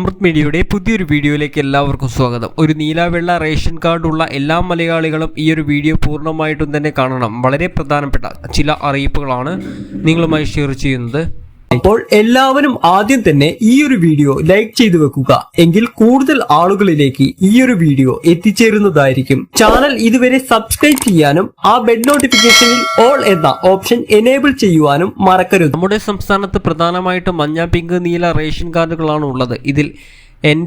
അമൃത് മീഡിയയുടെ പുതിയൊരു വീഡിയോയിലേക്ക് എല്ലാവർക്കും സ്വാഗതം. ഒരു നീലാവെള്ള റേഷൻ കാർഡുള്ള എല്ലാ മലയാളികളും ഈ ഒരു വീഡിയോ പൂർണമായിട്ടും തന്നെ കാണണം. വളരെ പ്രധാനപ്പെട്ട ചില അറിയിപ്പുകളാണ് നിങ്ങളുമായി ഷെയർ ചെയ്യുന്നത്. അപ്പോൾ എല്ലാവരും ആദ്യം തന്നെ ഈ ഒരു വീഡിയോ ലൈക്ക് ചെയ്തു വെക്കുക. എങ്കിൽ കൂടുതൽ ആളുകളിലേക്ക് ഈ ഒരു വീഡിയോ എത്തിച്ചേരുന്നതായിരിക്കും. ചാനൽ ഇതുവരെ സബ്സ്ക്രൈബ് ചെയ്യാനും ആ ബെഡ് നോട്ടിഫിക്കേഷനിൽ ഓൾ എന്ന ഓപ്ഷൻ എനേബിൾ ചെയ്യുവാനും മറക്കരുത്. നമ്മുടെ സംസ്ഥാനത്ത് പ്രധാനമായിട്ടും മഞ്ഞ പിങ്ക് നീല റേഷൻ കാർഡുകളാണ് ഉള്ളത്. ഇതിൽ എൻ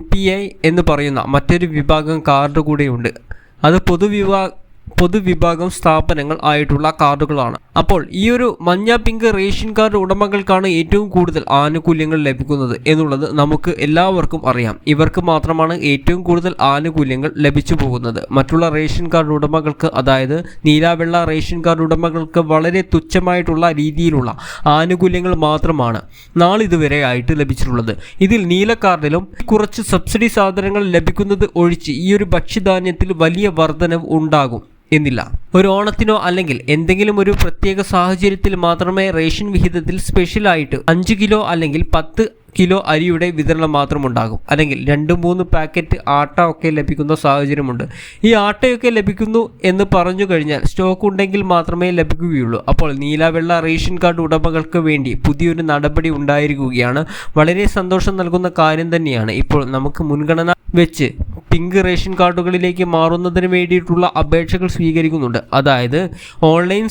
എന്ന് പറയുന്ന മറ്റൊരു വിഭാഗം കാർഡ് കൂടെയുണ്ട്. അത് പൊതുവിഭാ പൊതുവിഭാഗം സ്ഥാപനങ്ങൾ ആയിട്ടുള്ള കാർഡുകളാണ്. അപ്പോൾ ഈ ഒരു മഞ്ഞ പിങ്ക് റേഷൻ കാർഡ് ഉടമകൾക്കാണ് ഏറ്റവും കൂടുതൽ ആനുകൂല്യങ്ങൾ ലഭിക്കുന്നത് എന്നുള്ളത് നമുക്ക് എല്ലാവർക്കും അറിയാം. ഇവർക്ക് മാത്രമാണ് ഏറ്റവും കൂടുതൽ ആനുകൂല്യങ്ങൾ ലഭിച്ചു പോകുന്നത്. മറ്റുള്ള റേഷൻ കാർഡ് ഉടമകൾക്ക് അതായത് നീലാവെള്ള റേഷൻ കാർഡ് ഉടമകൾക്ക് വളരെ തുച്ഛമായിട്ടുള്ള രീതിയിലുള്ള ആനുകൂല്യങ്ങൾ മാത്രമാണ് നാളിതുവരെ ആയിട്ട് ലഭിച്ചിട്ടുള്ളത്. ഇതിൽ നീല കാർഡിലും കുറച്ച് സബ്സിഡി സാധനങ്ങൾ ലഭിക്കുന്നത് ഒഴിച്ച് ഈ ഒരു ഭക്ഷ്യധാന്യത്തിൽ വലിയ വർധനവ് ഉണ്ടാകും. എന്നില്ല. ഒരു ഓണത്തിനോ അല്ലെങ്കിൽ എന്തെങ്കിലും ഒരു പ്രത്യേക സാഹചര്യത്തിൽ മാത്രമേ റേഷൻ വിഹിതത്തിൽ സ്പെഷ്യലായിട്ട് അഞ്ച് കിലോ അല്ലെങ്കിൽ പത്ത് കിലോ അരിയുടെ വിതരണം മാത്രം ഉണ്ടാകും. അല്ലെങ്കിൽ രണ്ട് മൂന്ന് പാക്കറ്റ് ആട്ട ഒക്കെ ലഭിക്കുന്ന സാഹചര്യമുണ്ട്. ഈ ആട്ടയൊക്കെ ലഭിക്കുന്നു എന്ന് പറഞ്ഞു കഴിഞ്ഞാൽ സ്റ്റോക്ക് ഉണ്ടെങ്കിൽ മാത്രമേ ലഭിക്കുകയുള്ളൂ. അപ്പോൾ നീലവെള്ള റേഷൻ കാർഡ് ഉടമകൾക്ക് വേണ്ടി പുതിയൊരു നടപടി ഉണ്ടായിരിക്കുകയാണ്. വളരെ സന്തോഷം നൽകുന്ന കാര്യം തന്നെയാണ്. ഇപ്പോൾ നമുക്ക് മുൻഗണന വെച്ച് പിങ്ക് റേഷൻ കാർഡുകളിലേക്ക് മാറുന്നതിന് വേണ്ടിയിട്ടുള്ള അപേക്ഷകൾ സ്വീകരിക്കുന്നുണ്ട്. അതായത് ഓൺലൈൻ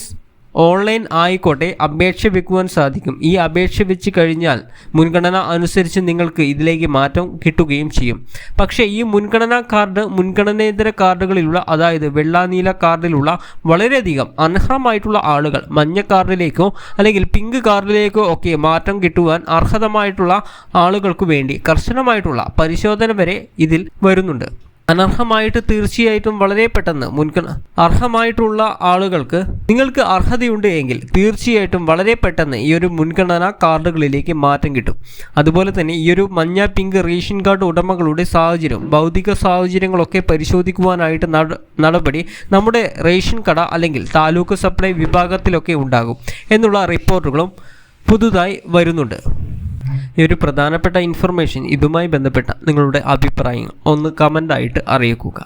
ഓൺലൈൻ ആയിക്കോട്ടെ അപേക്ഷ വെക്കുവാൻ സാധിക്കും. ഈ അപേക്ഷ വെച്ച് കഴിഞ്ഞാൽ മുൻഗണന അനുസരിച്ച് നിങ്ങൾക്ക് ഇതിലേക്ക് മാറ്റം കിട്ടുകയും ചെയ്യും. പക്ഷേ ഈ മുൻഗണനാ കാർഡ് മുൻഗണനേതര കാർഡുകളിലുള്ള അതായത് വെള്ള നീല കാർഡിലുള്ള വളരെയധികം അർഹമായിട്ടുള്ള ആളുകൾ മഞ്ഞ കാർഡിലേക്കോ അല്ലെങ്കിൽ പിങ്ക് കാർഡിലേക്കോ ഒക്കെ മാറ്റം കിട്ടുവാൻ അർഹതമായിട്ടുള്ള ആളുകൾക്ക് വേണ്ടി കർശനമായിട്ടുള്ള പരിശോധന വരെ ഇതിൽ വരുന്നുണ്ട്. അനർഹമായിട്ട് തീർച്ചയായിട്ടും വളരെ പെട്ടെന്ന് മുൻഗണ അർഹമായിട്ടുള്ള ആളുകൾക്ക് നിങ്ങൾക്ക് അർഹതയുണ്ട് എങ്കിൽ തീർച്ചയായിട്ടും വളരെ പെട്ടെന്ന് ഈ ഒരു മുൻഗണന കാർഡുകളിലേക്ക് മാറ്റം കിട്ടും. അതുപോലെ തന്നെ ഈ ഒരു മഞ്ഞ പിങ്ക് റേഷൻ കാർഡ് ഉടമകളുടെ സാഹചര്യം ഭൗതിക സാഹചര്യങ്ങളൊക്കെ പരിശോധിക്കുവാനായിട്ട് നടപടി നമ്മുടെ റേഷൻ കട അല്ലെങ്കിൽ താലൂക്ക് സപ്ലൈ വിഭാഗത്തിലൊക്കെ ഉണ്ടാകും. എന്നുള്ള റിപ്പോർട്ടുകളും പുതുതായി വരുന്നുണ്ട്. ഈ ഒരു പ്രധാനപ്പെട്ട ഇൻഫർമേഷൻ ഇതുമായി ബന്ധപ്പെട്ട നിങ്ങളുടെ അഭിപ്രായങ്ങൾ ഒന്ന് കമന്റായിട്ട് അറിയിക്കുക.